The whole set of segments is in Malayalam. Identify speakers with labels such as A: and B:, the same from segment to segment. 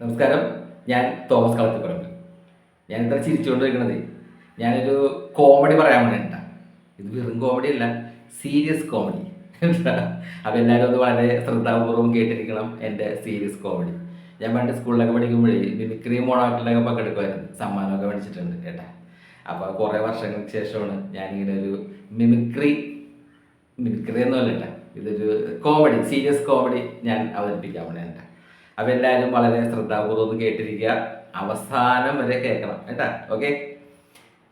A: നമസ്കാരം. ഞാൻ തോമസ് കളത്തിപ്പറമ്പ്. ഞാൻ ഇത്ര ചിരിച്ചുകൊണ്ടിരിക്കണത്. ഞാനൊരു കോമഡി പറയാൻ വേണ്ട ഇത് വെറും കോമഡി അല്ല സീരിയസ് കോമഡി അപ്പോൾ എല്ലാവരും ഒന്ന് വളരെ ശ്രദ്ധാപൂർവം കേട്ടിരിക്കണം എന്റെ സീരിയസ് കോമഡി ഞാൻ പണ്ട് സ്കൂളിലൊക്കെ പഠിക്കുമ്പോഴേ മിമിക്രി മോണാട്ടിലൊക്കെ പങ്കെടുക്കുമായിരുന്നു. സമ്മാനമൊക്കെ മേടിച്ചിട്ടുണ്ട് കേട്ടാ. അപ്പോൾ കുറേ വർഷങ്ങൾക്ക് ശേഷമാണ് ഞാനിങ്ങനെ ഒരു മിമിക്രി മിമിക്രി എന്നല്ല കേട്ടാ. ഇതൊരു കോമഡി സീരിയസ് കോമഡി ഞാൻ അവതരിപ്പിക്കാൻ വേണ്ടിയിട്ടാണ് അപ്പോൾ എല്ലാവരും വളരെ ശ്രദ്ധാപൂർവം കേട്ടിരിക്കുക. അവസാനം വരെ കേൾക്കണം കേട്ടാ. ഓക്കെ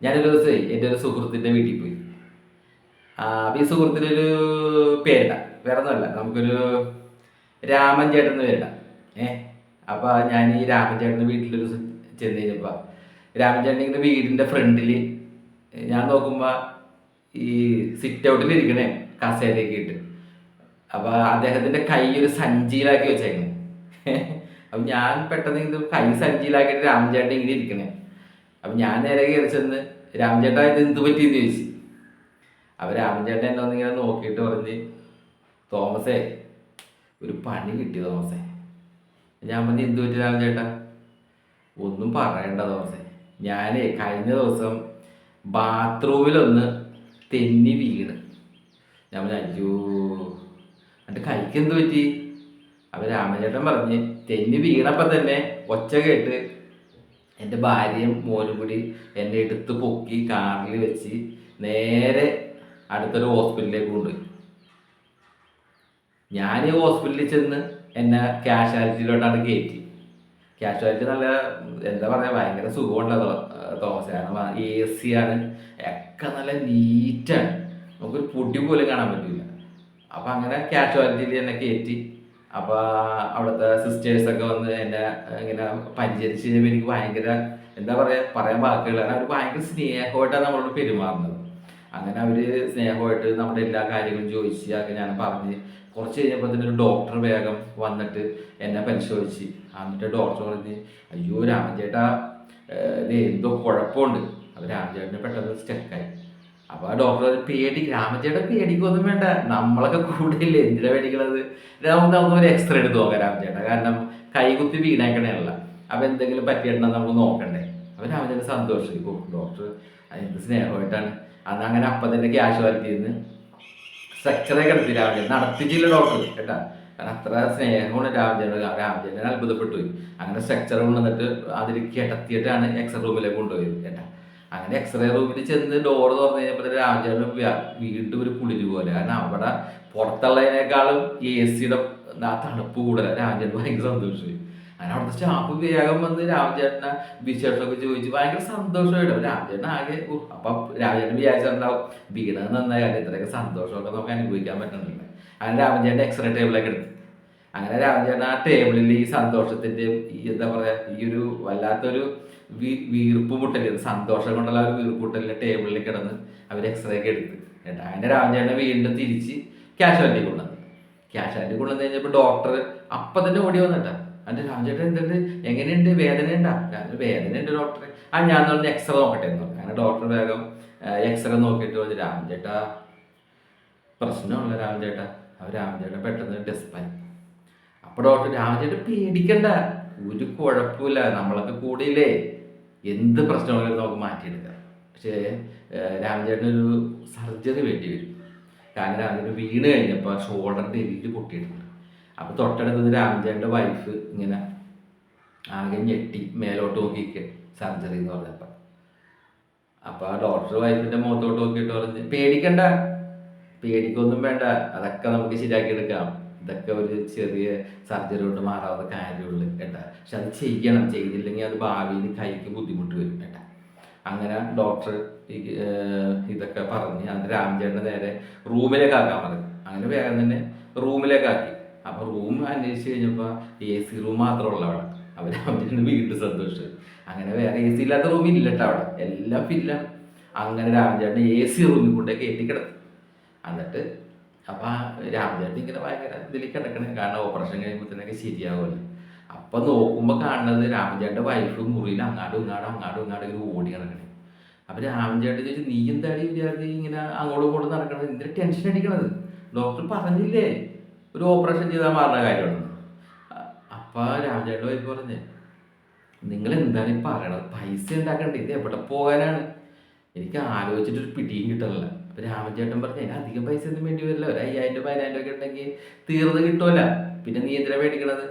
A: ഞാനൊരു ദിവസമേ എന്റെ ഒരു സുഹൃത്തിന്റെ വീട്ടിൽ പോയി. അപ്പോൾ ഈ സുഹൃത്തിനൊരു പേരിട. വേറെ ഒന്നുമല്ല നമുക്കൊരു രാമൻ ചേട്ടൻ എന്ന് പേരിട. ഏ? അപ്പോൾ ഞാൻ ഈ രാമൻ ചേട്ടന്റെ വീട്ടിലൊരു ചെന്ന് കഴിഞ്ഞപ്പോൾ രാമൻ ചേട്ടന്റെ വീടിന്റെ ഫ്രണ്ടിൽ ഞാൻ നോക്കുമ്പോൾ ഈ സിറ്റ് ഔട്ടിൽ ഇരിക്കണേ കസേരയൊക്കെ ഇട്ട്. അപ്പോൾ അദ്ദേഹത്തിന്റെ കൈ ഒരു സഞ്ചിയിലാക്കി വെച്ചേക്കണേ. അപ്പം ഞാൻ പെട്ടെന്ന് ഇത് കൈ സഞ്ചിയിലാക്കിയിട്ട് രാംചേട്ടൻ ഇങ്ങനെ ഇരിക്കണേ. അപ്പം ഞാൻ നേരെ കയറി ചെന്ന് രാമചേട്ടാ ഇത് എന്ത് പറ്റിയെന്ന് ചോദിച്ചു. അപ്പം രാമചേട്ടൻ എന്നെ ഒന്നിങ്ങനെ നോക്കിയിട്ട് പറഞ്ഞ് തോമസേ ഒരു പണി കിട്ടി തോമസേ. ഞാൻ പറഞ്ഞ് എന്ത് പറ്റി രാമചേട്ടാ ഒന്നും പറയണ്ട തോമസേ. ഞാനേ കഴിഞ്ഞ ദിവസം ബാത്റൂമിലൊന്ന് തെന്നി വീണ്. ഞാൻ പറഞ്ഞു അയ്യോ എന്റെ കൈക്ക് എന്ത് പറ്റി? അപ്പം രാമചേട്ടൻ പറഞ്ഞ് തെന്നി വീണപ്പം തന്നെ ഒച്ച കേട്ട് എന്റെ ഭാര്യയും മോനും കൂടി എന്നെ എടുത്ത് പൊക്കി കാറിൽ വെച്ച് നേരെ അടുത്തൊരു ഹോസ്പിറ്റലിലേക്ക് കൊണ്ടുപോയി. ഞാൻ ഈ ഹോസ്പിറ്റലിൽ ചെന്ന് എന്നെ ക്യാഷ്വാലിറ്റിയിലോട്ടാണ് കയറ്റി. കാഷ്വാലിറ്റി നല്ല എന്താ പറയുക ഭയങ്കര തോമസ് കാരണം എ സി ആണ് ഒക്കെ നല്ല നീറ്റാണ് നമുക്കൊരു പൊടി പോലും കാണാൻ പറ്റില്ല. അപ്പം അങ്ങനെ ക്യാഷ്വാലിറ്റിയിൽ എന്നെ കയറ്റി. അപ്പോൾ അവിടുത്തെ സിസ്റ്റേഴ്സൊക്കെ വന്ന് എന്നെ ഇങ്ങനെ പരിചരിച്ച് കഴിഞ്ഞപ്പോൾ എനിക്ക് ഭയങ്കര എന്താ പറയുക പറയാൻ വാക്കുകൾ അവർ ഭയങ്കര സ്നേഹമായിട്ടാണ് നമ്മളോട് പെരുമാറുന്നത്. അങ്ങനെ അവർ സ്നേഹമായിട്ട് നമ്മുടെ എല്ലാ കാര്യങ്ങളും ചോദിച്ച് അതൊക്കെ ഞാൻ പറഞ്ഞ് കുറച്ച് കഴിഞ്ഞപ്പോൾ തന്നെ ഒരു ഡോക്ടർ വേഗം വന്നിട്ട് എന്നെ പരിശോധിച്ച്. എന്നിട്ട് ഡോക്ടർ പറഞ്ഞ് അയ്യോ രാമചേട്ടാ എന്തോ കുഴപ്പമുണ്ട്. അപ്പൊ രാമചേട്ടന് പെട്ടെന്ന് സ്റ്റക്കായി അപ്പോൾ ആ ഡോക്ടർ പേടി രാമചേട്ടൻ പേടിക്കൊന്നും വേണ്ട. നമ്മളൊക്കെ കൂടുതലില്ലേ എന്തിനാ പേടിക്കണത്? നമുക്ക് നമുക്ക് ഒരു എക്സ്റേ എടുത്ത് നോക്കാം രാമചേട്ടൻ. കാരണം കൈകുത്തി വീണേക്കണേയല്ല. അപ്പോൾ എന്തെങ്കിലും പറ്റിയിട്ടുണ്ടെന്ന് നമ്മൾ നോക്കണ്ടേ? അപ്പോൾ രാമചേട്ടൻ സന്തോഷിക്കും ഓ ഡോക്ടർ എന്ത് സ്നേഹമായിട്ടാണ്. അന്ന് അങ്ങനെ അപ്പം തന്നെ ക്യാഷ് നിന്ന് സ്ട്രക്ചറെ കിടത്തി രാമചേട്ടൻ. നടത്തിച്ചില്ല ഡോക്ടർ കേട്ടാ. കാരണം അത്ര സ്നേഹമാണ് രാമചേട്ടൻ. രാമചേട്ടൻ അത്ഭുതപ്പെട്ടു അങ്ങനെ സ്ട്രക്ചർ കൊണ്ടുവന്നിട്ട് അതിൽ കിടത്തിയിട്ടാണ് എക്സ്റേ റൂമിലേക്ക് കൊണ്ടുപോയത് കേട്ടാ. അങ്ങനെ എക്സ്റേ റൂമിൽ ചെന്ന് ഡോർ തുറന്നു കഴിഞ്ഞപ്പോൾ രാമചേട്ടൻ വീണ്ടും ഒരു കുളിര് പോലെ. കാരണം അവിടെ പുറത്തുള്ളതിനേക്കാളും എ സിയുടെ ആ തണുപ്പ് കൂടുതലാണ് രാമചേട്ടൻ ഭയങ്കര സന്തോഷമായി. അങ്ങനെ അവിടുത്തെ സ്റ്റാഫ് വേഗം വന്ന് രാമചേട്ടനെ വിശേഷമൊക്കെ ചോദിച്ചു ഭയങ്കര സന്തോഷമായിട്ട്. രാമചേട്ടൻ ആകെ അപ്പൊ രാമചേട്ടൻ വിചാരിച്ചിട്ടുണ്ടാവും വീണത് നന്നായി കാര്യം ഇത്രയൊക്കെ സന്തോഷമൊക്കെ നമുക്ക് അനുഭവിക്കാൻ പറ്റുന്നില്ല അങ്ങനെ രാമചേട്ടൻ എക്സ്റേ ടേബിളൊക്കെ എടുത്തു. അങ്ങനെ രാമചേട്ടൻ ആ ടേബിളിൽ ഈ സന്തോഷത്തിന്റെയും ഈ എന്താ പറയാ ഈ ഒരു വല്ലാത്തൊരു വീർപ്പ് മുട്ടൽ സന്തോഷം കൊണ്ടുള്ള ആ ഒരു വീർപ്പ് പൊട്ടലിന്റെ ടേബിളിൽ കിടന്ന് അവർ എക്സ്റേ ഒക്കെ എടുത്ത്. എന്നിട്ട് അങ്ങനെ രാമചേട്ടനെ വീണ്ടും തിരിച്ച് ക്യാഷ്വാലിറ്റി കൊണ്ടുവന്നു. ക്യാഷ്വാലിറ്റി കൊണ്ടുവന്ന് കഴിഞ്ഞപ്പോൾ ഡോക്ടർ അപ്പം തന്നെ ഓടി വന്നിട്ടാ. അതിന്റെ രാമചേട്ടൻ എന്തുണ്ട്? എങ്ങനെയുണ്ട്? വേദന ഉണ്ടാ ഡോക്ടർ ആ ഞാൻ പറഞ്ഞ എക്സ്റേ നോക്കട്ടെ എന്ന് പറഞ്ഞു. അങ്ങനെ ഡോക്ടർ വേഗം എക്സ്റേ നോക്കിയിട്ട് പറഞ്ഞു രാമചേട്ടാ പ്രശ്നമുള്ള രാമചേട്ടാ അവർ രാമചേട്ടൻ പെട്ടെന്ന് ഡെസ്പായി അപ്പോൾ ഡോക്ടർ രാമചേട്ടൻ പേടിക്കണ്ട. ഒരു കുഴപ്പമില്ല. നമ്മളൊക്കെ കൂടിയില്ലേ? എന്ത് പ്രശ്നമാണെങ്കിലും നമുക്ക് മാറ്റിയെടുക്കാം. പക്ഷേ രാമചേട്ടനൊരു സർജറി വേണ്ടി വരും. കാരണം രാമചേട്ടൻ വീണ് കഴിഞ്ഞപ്പോൾ ഷോൾഡറിന്റെ എല്ല് പൊട്ടിയിട്ടുണ്ട്. അപ്പോൾ തൊട്ടടുത്ത് രാമചേട്ടന്റെ വൈഫ് ഇങ്ങനെ ആകെ ഞെട്ടി മേലോട്ട് നോക്കിയിരിക്കുക സർജറി എന്ന് പറഞ്ഞപ്പോൾ അപ്പോൾ ആ ഡോക്ടർ വൈഫിന്റെ മുഖത്തോട്ട് നോക്കിയിട്ട് പറഞ്ഞ് പേടിക്കണ്ട പേടിക്കൊന്നും വേണ്ട അതൊക്കെ നമുക്ക് ശരിയാക്കി എടുക്കാം. ഇതൊക്കെ ഒരു ചെറിയ സർജറി കൊണ്ട് മാറാവുന്ന കാര്യമുള്ളൂ കേട്ടാ. പക്ഷെ അത് ചെയ്യണം. ചെയ്തില്ലെങ്കിൽ അത് ഭാവിയിൽ കൈക്ക് ബുദ്ധിമുട്ട് വരും കേട്ടാ. അങ്ങനെ ഡോക്ടർ ഇതൊക്കെ പറഞ്ഞ് അത് രാംചേട്ടന്റെ നേരെ റൂമിലേക്ക് ആക്കാൻ പറഞ്ഞു. അങ്ങനെ വേഗം തന്നെ റൂമിലേക്ക് ആക്കി. അപ്പോൾ റൂം അന്വേഷിച്ച് കഴിഞ്ഞപ്പോൾ എ സി റൂം മാത്രമുള്ള അവിടെ. അവർ രാമചേട്ടന് വീണ്ടും സന്തോഷം അങ്ങനെ വേറെ എ സി ഇല്ലാത്ത റൂം ഇല്ല കേട്ടോ അവിടെ. എല്ലാം ഫില്ലാണ് അങ്ങനെ രാമചേട്ടൻ എ സി റൂമിൽ കൊണ്ടേ കയറ്റി എന്നിട്ട് അപ്പം രാമചേട്ടൻ ഇങ്ങനെ ഭയങ്കര ഇതിൽ കിടക്കണേ കാരണം ഓപ്പറേഷൻ കഴിയുമ്പോഴത്തേനൊക്കെ ശരിയാവുമല്ലോ. അപ്പം നോക്കുമ്പോൾ കാണുന്നത് രാമചേട്ടന്റെ വൈഫ് മുറിയിൽ അങ്ങാടും ഇങ്ങാടും അങ്ങാടും ഇങ്ങാടും ഇങ്ങനെ ഓടി കിടക്കണേ അപ്പം രാമചേട്ടൻ ചോദിച്ചു നീ എന്താടി വിചാരിച്ച് ഇങ്ങനെ അങ്ങോട്ടും ഇങ്ങോട്ടും നടക്കണത്? എന്തിനാ ടെൻഷൻ അടിക്കണത്? ഡോക്ടർ പറഞ്ഞില്ലേ ഒരു ഓപ്പറേഷൻ ചെയ്താൽ മാറുന്ന കാര്യമാണ് അപ്പം രാമചേട്ടൻ വൈഫ് പറഞ്ഞേ നിങ്ങൾ എന്താണ് ഈ പറയണത് പൈസ ഉണ്ടാക്കണ്ടേ? ഇത് എവിടെ പോകാനാണ്? എനിക്ക് ആലോചിച്ചിട്ടൊരു പിടിയും കിട്ടണില്ല. അപ്പൊ രാമചേട്ടൻ പറഞ്ഞു അതിന് അധികം പൈസ ഒന്നും വേണ്ടി വരില്ല ഒരു അയ്യായിരം രൂപ പതിനായിരം രൂപ ഒക്കെ ഉണ്ടെങ്കിൽ തീർന്ന് കിട്ടുമല്ല പിന്നെ നീ എന്തിനാ മേടിക്കണത്?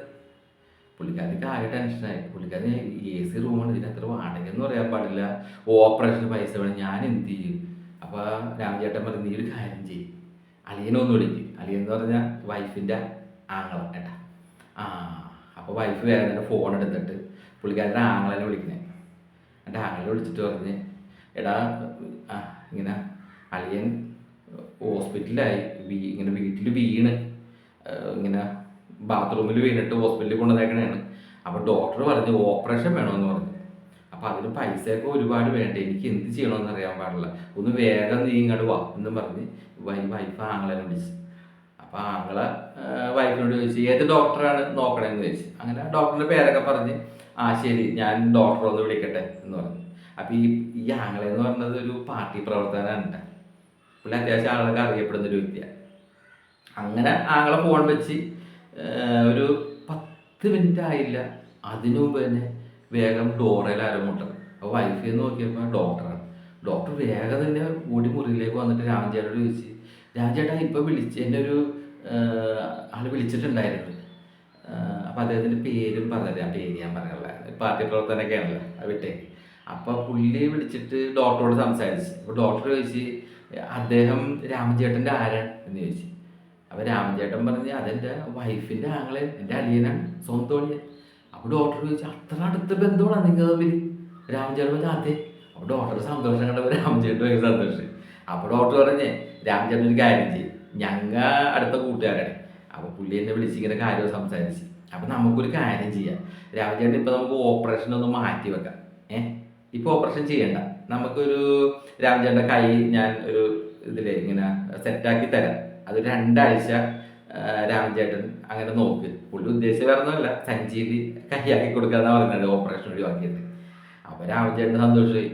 A: പുള്ളിക്കാരിക്ക് ആകെ ടെൻഷനായി പുള്ളിക്കാരി എ സി റൂമാണ് ഇതിന് അത്ര വാടക എന്ന് പറയാൻ പാടില്ല ഓപ്പറേഷന് പൈസ വേണം. ഞാൻ എന്ത് ചെയ്യും? അപ്പോൾ രാമചേട്ടൻ പറഞ്ഞു നീ ഒരു കാര്യം ചെയ്യും. അളിയനൊന്ന് വിളിക്കും. അളിയൻ എന്ന് പറഞ്ഞാൽ വൈഫിന്റെ ആങ്ങള ഏട്ടാ. ആ അപ്പോൾ വൈഫ് വേറെ ഫോൺ എടുത്തിട്ട് പുള്ളിക്കാരന്റെ ആങ്ങളെ വിളിക്കണേ. എന്റെ ആങ്ങളെ വിളിച്ചിട്ട് പറഞ്ഞ് എടാ ഇങ്ങനെ അളിയൻ ഹോസ്പിറ്റലിലായി വീ ഇങ്ങനെ വീട്ടിൽ വീണ്. ഇങ്ങനെ ബാത്റൂമിൽ വീണിട്ട് ഹോസ്പിറ്റലിൽ കൊണ്ടുവന്നേക്കണേണ്. അപ്പോൾ ഡോക്ടർ പറഞ്ഞു ഓപ്പറേഷൻ വേണമെന്ന് പറഞ്ഞു. അപ്പോൾ അതിന് പൈസയൊക്കെ ഒരുപാട് വേണ്ട? എനിക്ക് എന്ത് ചെയ്യണമെന്ന് അറിയാൻ പാടില്ല. ഒന്ന് വേഗം നീ ഇങ്ങോട്ട് വാ എന്നും പറഞ്ഞ് വൈഫ് ആങ്ങളെ വിളിച്ചു. അപ്പോൾ ആങ്ങളെ വൈഫിനോട് ചോദിച്ചു ഏത് ഡോക്ടറാണ് നോക്കണമെന്ന് ചോദിച്ചു. അങ്ങനെ ഡോക്ടറിന്റെ പേരൊക്കെ പറഞ്ഞ് ആ ശരി ഞാൻ ഡോക്ടറെ ഒന്ന് വിളിക്കട്ടെ എന്ന് പറഞ്ഞു. അപ്പോൾ ഈ ഈ ആങ്ങളെ എന്ന് പറഞ്ഞത് ഒരു പാർട്ടി പ്രവർത്തകനാണ് പുള്ളി അത്യാവശ്യം ആളുകൾക്ക് അറിയപ്പെടുന്ന ഒരു വ്യക്തിയാണ്. അങ്ങനെ ആങ്ങളെ ഫോൺ വെച്ച് ഒരു പത്ത് മിനിറ്റ് ആയില്ല. അതിനു മുമ്പ് തന്നെ വേഗം ഡോറയിൽ ആരമുട്ടത് അപ്പോൾ വൈഫിൽ നോക്കിയപ്പോൾ ഡോക്ടറാണ് ഡോക്ടർ വേഗം തന്നെ ഓടി മുറിയിലേക്ക് വന്നിട്ട് രാമചേട്ടനോട് ചോദിച്ച് രാംചേട്ടാ ഇപ്പോൾ വിളിച്ച് എന്റെ ഒരു ആൾ വിളിച്ചിട്ടുണ്ടായിരുന്നു. അപ്പോൾ അദ്ദേഹത്തിന്റെ പേരും പറഞ്ഞത് ആ പേര് ഞാൻ പറഞ്ഞില്ല പാർട്ടി പ്രവർത്തനൊക്കെയാണല്ലോ വിട്ടേ അപ്പോൾ പുള്ളി വിളിച്ചിട്ട് ഡോക്ടറോട് സംസാരിച്ച്. അപ്പോൾ ഡോക്ടർ ചോദിച്ച് അദ്ദേഹം രാമചേട്ടന്റെ ആരാണ് എന്ന് ചോദിച്ചു. അപ്പോൾ രാമചേട്ടൻ പറഞ്ഞ് അതെന്റെ വൈഫിന്റെ ആങ്ങളെ എന്റെ അലിയനാണ് സ്വന്തം അളിയൻ. അപ്പോൾ ഡോക്ടർ ചോദിച്ചു അത്ര അടുത്ത ബന്ധമാണ് നിങ്ങൾ തമ്മിൽ രാമചേട്ടൻ പറഞ്ഞു അതെ. അപ്പോൾ ഡോക്ടർ സന്തോഷം കണ്ടപ്പോൾ രാമചേട്ടൻ ഭയങ്കര സന്തോഷം അപ്പോൾ ഡോക്ടർ പറഞ്ഞേ രാമചേട്ടൻ ഒരു കാര്യം ചെയ്യും. ഞങ്ങൾ അടുത്ത കൂട്ടുകാരാണ്. അപ്പോൾ പുള്ളി എന്നെ വിളിച്ച് ഇങ്ങനെ കാര്യം സംസാരിച്ച്. അപ്പോൾ നമുക്കൊരു കാര്യം ചെയ്യാം. രാമചേട്ടൻ ഇപ്പോൾ നമുക്ക് ഓപ്പറേഷൻ ഒന്ന് മാറ്റി വെക്കാം ഏഹ് ഇപ്പോൾ ഓപ്പറേഷൻ ചെയ്യണ്ട. നമുക്കൊരു രാമചേട്ടന്റെ കൈ ഞാൻ ഒരു ഇതിൽ ഇങ്ങനെ സെറ്റാക്കി തരാം. അത് രണ്ടാഴ്ച രാംചേട്ടൻ അങ്ങനെ നോക്ക്. പുള്ളി ഉദ്ദേശിച്ച വേറെ സഞ്ജീവി കൈയാക്കി കൊടുക്കാന്ന് പറഞ്ഞത് ഓപ്പറേഷൻ ഒഴിവാക്കിയത് അപ്പോൾ രാമചേട്ടൻ സന്തോഷമായി.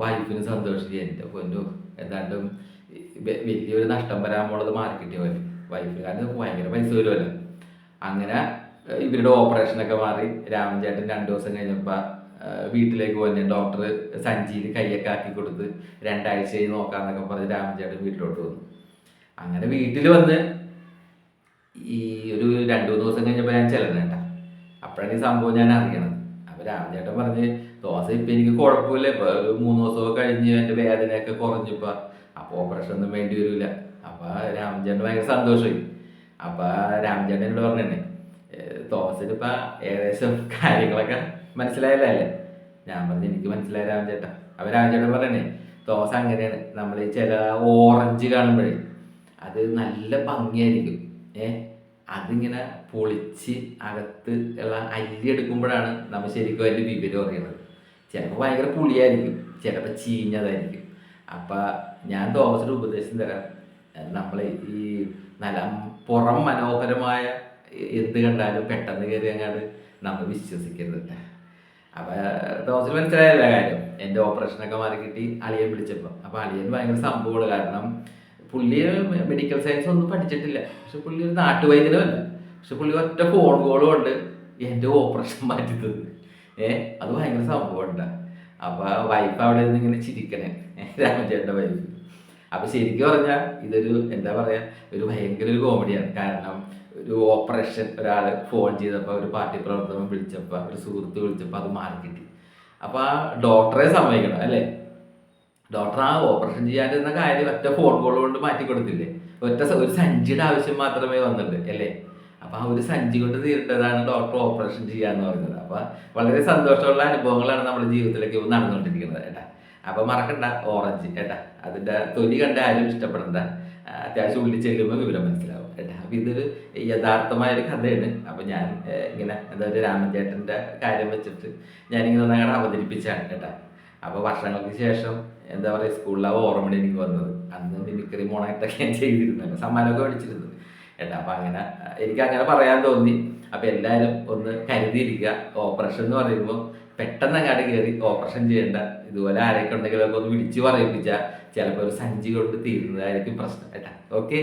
A: വൈഫിന് സന്തോഷമായി. എന്റെ പൊന്നു എന്താണ്ടും വലിയൊരു നഷ്ടം വരാൻ പോണത് മാർക്കറ്റ് പോലെ. വൈഫ് കാരണം ഭയങ്കര പൈസ വരുമല്ലോ. അങ്ങനെ ഇവരുടെ ഓപ്പറേഷനൊക്കെ മാറി രാമചേട്ടൻ രണ്ടു ദിവസം കഴിഞ്ഞപ്പോൾ വീട്ടിലേക്ക് പോന്നെ ഡോക്ടർ സഞ്ചിയിൽ കയ്യൊക്കെ ആക്കി കൊടുത്ത് രണ്ടാഴ്ച നോക്കാന്നൊക്കെ പറഞ്ഞ് രാമചേട്ടൻ വീട്ടിലോട്ട് വന്നു. അങ്ങനെ വീട്ടിൽ വന്ന് ഈ ഒരു രണ്ടു മൂന്ന് ദിവസം കഴിഞ്ഞപ്പോൾ ഞാൻ ചെല്ലണേട്ട അപ്പോഴാണ് ഈ സംഭവം ഞാൻ അറിയണത്. അപ്പോൾ രാമചേട്ടൻ പറഞ്ഞ് ദോശ ഇപ്പം എനിക്ക് കുഴപ്പമില്ല. ഇപ്പോൾ ഒരു മൂന്ന് ദിവസമൊക്കെ കഴിഞ്ഞ് എന്റെ വേദനയൊക്കെ കുറഞ്ഞപ്പോൾ അപ്പോൾ ഓപ്പറേഷൻ ഒന്നും വേണ്ടി വരില്ല അപ്പോൾ രാമചേട്ടൻ ഭയങ്കര സന്തോഷമായി. അപ്പോൾ രാമചേട്ടൻ എന്നോട് പറഞ്ഞേ ദോശയിലിപ്പോൾ ഏകദേശം കാര്യങ്ങളൊക്കെ മനസ്സിലായല്ലേ ഞാൻ പറഞ്ഞു എനിക്ക് മനസ്സിലായ രാമചേട്ടൻ അപ്പോൾ രാമചേട്ടൻ പറയണേ ദോശ അങ്ങനെയാണ്. നമ്മൾ ചില ഓറഞ്ച് കാണുമ്പോഴേ അത് നല്ല ഭംഗിയായിരിക്കും. ഏ? അതിങ്ങനെ പൊളിച്ച് അകത്ത് ഉള്ള അല്ലി എടുക്കുമ്പോഴാണ് നമ്മൾ ശരിക്കും അതിന്റെ വിവരം അറിയുന്നത്. ചിലപ്പോൾ ഭയങ്കര പുളിയായിരിക്കും ചിലപ്പോൾ ചീഞ്ഞതായിരിക്കും. അപ്പം ഞാൻ തോമസിന് ഉപദേശം തരാം. നമ്മൾ ഈ നല്ല പുറം മനോഹരമായ എന്ത് കണ്ടാലും പെട്ടെന്ന് കയറി അങ്ങാണ്ട് നമ്മൾ വിശ്വസിക്കരുത് ട്ടാ. അപ്പൊ തോമസിന് മനസ്സിലായല്ല കാര്യം. എന്റെ ഓപ്പറേഷനൊക്കെ മാറി കിട്ടി അളിയൻ വിളിച്ചപ്പോൾ അപ്പോൾ അളിയൻ ഭയങ്കര സംഭവമാണ്. കാരണം പുള്ളി മെഡിക്കൽ സയൻസ് ഒന്നും പഠിച്ചിട്ടില്ല. പക്ഷെ പുള്ളി ഒരു നാട്ടുവൈദ്യനുമല്ല പക്ഷെ പുള്ളി ഒറ്റ ഫോൺ കോളും ഉണ്ട് എന്റെ ഓപ്പറേഷൻ മാറ്റി തന്നു ഏ അത് ഭയങ്കര സംഭവമുണ്ട്. അപ്പോൾ വൈഫ് അവിടെ നിന്ന് ഇങ്ങനെ ചിരിക്കണേ. രാമചേട്ടന്റെ വൈഫ് അപ്പോൾ ശരിക്കും പറഞ്ഞാൽ ഇതൊരു എന്താ പറയുക ഒരു ഭയങ്കര ഒരു കോമഡിയാണ് കാരണം ഒരു ഓപ്പറേഷൻ ഒരാൾ ഫോൺ ചെയ്തപ്പോൾ ഒരു പാർട്ടി പ്രവർത്തനം വിളിച്ചപ്പോൾ ഒരു സുഹൃത്ത് വിളിച്ചപ്പോൾ അത് മാറി കിട്ടി. അപ്പോൾ ആ ഡോക്ടറെ സമ്മതിക്കണം അല്ലേ? ഡോക്ടർ ആ ഓപ്പറേഷൻ ചെയ്യാണ്ടിരുന്ന കാര്യം ഒറ്റ ഫോൺ കോൾ കൊണ്ട് മാറ്റി കൊടുത്തില്ലേ? ഒറ്റ ഒരു സഞ്ചിയുടെ ആവശ്യം മാത്രമേ വന്നുള്ളൂ അല്ലേ? അപ്പോൾ ആ ഒരു സഞ്ചി കൊണ്ട് തീരേണ്ടതാണ് ഡോക്ടർ ഓപ്പറേഷൻ ചെയ്യാന്ന് പറയുന്നത് അപ്പോൾ വളരെ സന്തോഷമുള്ള അനുഭവങ്ങളാണ് നമ്മുടെ ജീവിതത്തിലേക്ക് നടന്നുകൊണ്ടിരിക്കുന്നത് ഏട്ടാ. അപ്പോൾ മറക്കണ്ട ഓറഞ്ച് ഏട്ടാ. അതിന്റെ തൊലി കണ്ട ആരും ഇഷ്ടപ്പെടണ്ട. അത്യാവശ്യം ഉള്ളിൽ ചെല്ലുമ്പോൾ വിവരം മനസ്സിലാവും. അപ്പോൾ ഇതൊരു യഥാർത്ഥമായ ഒരു കഥയാണ്. അപ്പോൾ ഞാൻ ഇങ്ങനെ എന്താ പറയുക രാമചേട്ടന്റെ കാര്യം വെച്ചിട്ട് ഞാനിങ്ങനെ ഒന്നങ്ങനെ അവതരിപ്പിച്ചാണ് കേട്ടാ. അപ്പോൾ വർഷങ്ങൾക്ക് ശേഷം എന്താ പറയുക സ്കൂളിലെ ഓർമ്മ എനിക്ക് വന്നത്. അന്ന് മിമിക്രി മോണായിട്ടൊക്കെ ഞാൻ ചെയ്തിരുന്നത് സമ്മാനമൊക്കെ മേടിച്ചിരുന്നത് കേട്ടോ. അപ്പം അങ്ങനെ എനിക്ക് അങ്ങനെ പറയാൻ തോന്നി. അപ്പം എല്ലാവരും ഒന്ന് കരുതിയിരിക്കുക. ഓപ്പറേഷൻ എന്ന് പറയുമ്പോൾ പെട്ടെന്ന് അങ്ങോട്ട് കയറി ഓപ്പറേഷൻ ചെയ്യേണ്ട. ഇതുപോലെ ആരൊക്കെ ഉണ്ടെങ്കിലൊക്കെ ഒന്ന് വിളിച്ച് പറയിപ്പിച്ചാൽ ചിലപ്പോൾ ഒരു സഞ്ചി കൊണ്ട് തീരുന്നതായിരിക്കും പ്രശ്നം കേട്ടോ. ഓക്കെ?